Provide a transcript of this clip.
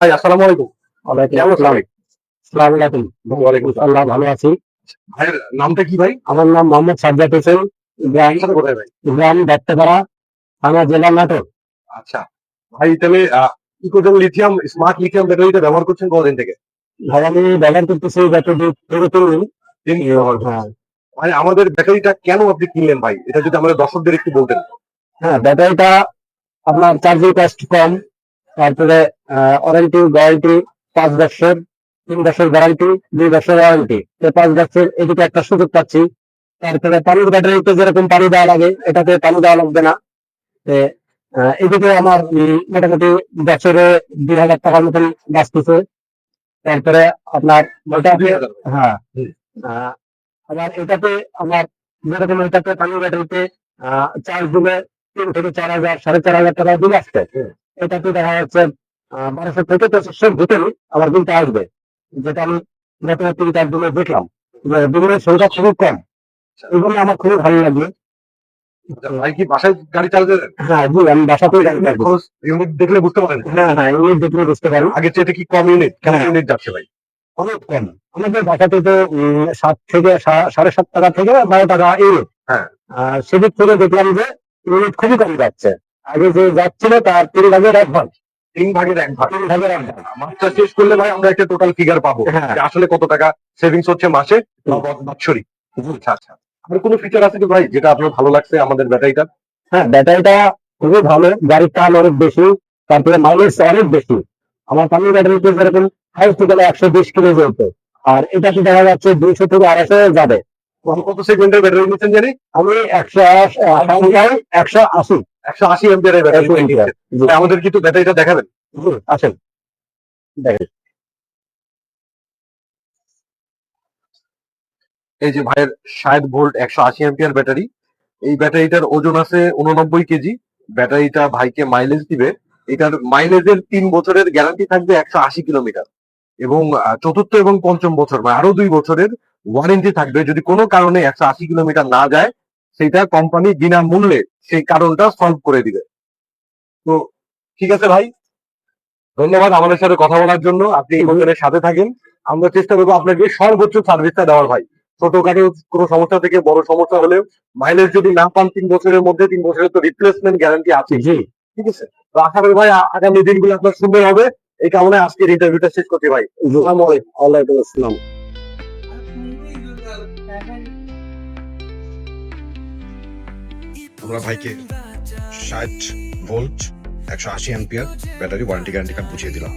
ভাই আসসালামু আলাইকুম। ওয়ালাইকুম আসসালাম। আলাইকুম। ওয়ালাইকুম আসসালাম। ভালো আছি। ভাইয়ের নামটা কি ভাই? আমার নাম মোহাম্মদ সাজ্জাদ হোসেন। গ্রাম কোথায় ভাই? গ্রাম দত্তপাড়া থানা জেলা নাটোর। আচ্ছা। ভাই তাহলে ইকোজেন লিথিয়াম স্মার্ট লিথিয়াম ব্যাটারিটা ব্যবহার করছেন কতদিন থেকে? ভাই আমি ব্যবহার করতেছি ব্যাটারি তিন। হ্যাঁ মানে আমাদের ব্যাটারিটা কেন আপনি কিনলেন ভাই? এটা যদি আমাদের দর্শকদের একটু বলতেন। হ্যাঁ ব্যাটারিটা আপনার চার্জিং কস্ট কম। তারপরে ওয়ারেন্টি গ্যারান্টি পাঁচ বছর, তিন বছর গ্যারান্টি দুই বছর ওয়ারেন্টি তো পাঁচ বছর এদিকে একটা সুযোগ পাচ্ছি। তারপরে পানির ব্যাটারিতে যেরকম পানি দেওয়া লাগে, এটাতে পানি দেওয়া লাগবে না। এদিকে আমার মোটামুটি বছরে দুই হাজার টাকার মতন বাঁচতেছে। তারপরে আপনার হ্যাঁ। আবার এটাতে আমার যেরকম এটাতে পানির ব্যাটারিতে চার্জ দিলে তিন থেকে চার হাজার, সাড়ে চার হাজার টাকা বিল আসছে। এটাতে দেখা যাচ্ছে বারোশো থেকে পঁচিশশোর ভিতরে আমার কিন্তু আসবে। যেটা আমি চার দিনে দেখলাম বিলের সংখ্যা খুবই কম। এগুলো আমার খুবই ভালো লাগবে আচ্ছা, ভাই কি বাসায় গাড়ি চালাতে হ্যাঁ জি আমি বাসাতেই গাড়ি ইউনিট দেখলে বুঝতে পারেন হ্যাঁ হ্যাঁ দেখলে বুঝতে আগে চেয়ে কি কম ইউনিট কেমন হ্যাঁ। ইউনিট যাচ্ছে ভাই? অনেক কম। আমাদের বাসাতে তো সাত থেকে সাড়ে সাত টাকা থেকে বারো টাকা ইউনিট হ্যাঁ। সেদিক থেকে দেখলাম যে ইউনিট খুবই কম যাচ্ছে। আগে যে যাচ্ছিল তার তিন ভাগের এক ভাগ। তিন ভাগের এক ভাগ। তিন ভাগের এক ভাগ। মাসটা শেষ করলে ভাই আমরা একটা টোটাল ফিগার পাবো। হ্যাঁ। যে আসলে কত টাকা সেভিংস হচ্ছে মাসে বা ব- বাৎসরিক। আচ্ছা আচ্ছা। আর কোনো ফিচার আছে কি ভাই যেটা আপনার ভালো লাগছে আমাদের ব্যাটারিটা হ্যাঁ ব্যাটারিটা খুবই ভালো। গাড়ির টান অনেক বেশি তারপরে মাইলেজ অনেক বেশি। আমার পানির ব্যাটারিতে যেরকম হাইস্ট গেলে একশো বিশ কিলো যেত আর এটাতে দেখা যাচ্ছে দুইশো থেকে আড়াইশো যাবে? কত সেগমেন্টের ব্যাটারি নিচ্ছেন জানি? আমি একশো আশ- একশো আশি। একশো আশি। জি। আমাদের কিন্তু ব্যাটারিটা দেখাবেন? আসেন। দেখেন। এই যে ভাইয়ের ষাট ভোল্ট একশো আশি এমপিয়ার ব্যাটারি এই ব্যাটারিটার ওজন আছে উননব্বই কেজি। ব্যাটারিটা ভাইকে মাইলেজ দিবে। এটার মাইলেজের তিন বছরের গ্যারান্টি থাকবে একশো আশি কিলোমিটার। এবং চতুর্থ এবং পঞ্চম বছর মানে আরও দুই বছরের ওয়ারেন্টি থাকবে। যদি কোনো কারণে একশো আশি কিলোমিটার না যায় সেটা কোম্পানি বিনামূল্যে সেই কারণটা সলভ করে দিবে। তো ঠিক আছে ভাই ধন্যবাদ আমাদের সাথে কথা বলার জন্য। আপনি এই সাথে থাকেন। আমরা চেষ্টা করব আপনাকে সর্বোচ্চ সার্ভিসটা দেওয়ার ভাই। ছোটখাটো কোনো সমস্যা থেকে বড় সমস্যা হলেও মাইলেজ যদি না পান তিন বছরের মধ্যে তিন বছরের তো রিপ্লেসমেন্ট গ্যারান্টি আছে। ঠিক আছে? তো আশা করি ভাই আগামী দিনগুলো আপনার সুন্দর হবে। এই কারণে আজকের ইন্টারভিউটা শেষ করছি ভাই। আসসালামু আলাইকুম। ওয়ালাইকুম আসসালাম। আমরা ভাইকে ষাট ভোল্ট একশো আশি ampere battery warranty guarantee card বুঝিয়ে দিলাম।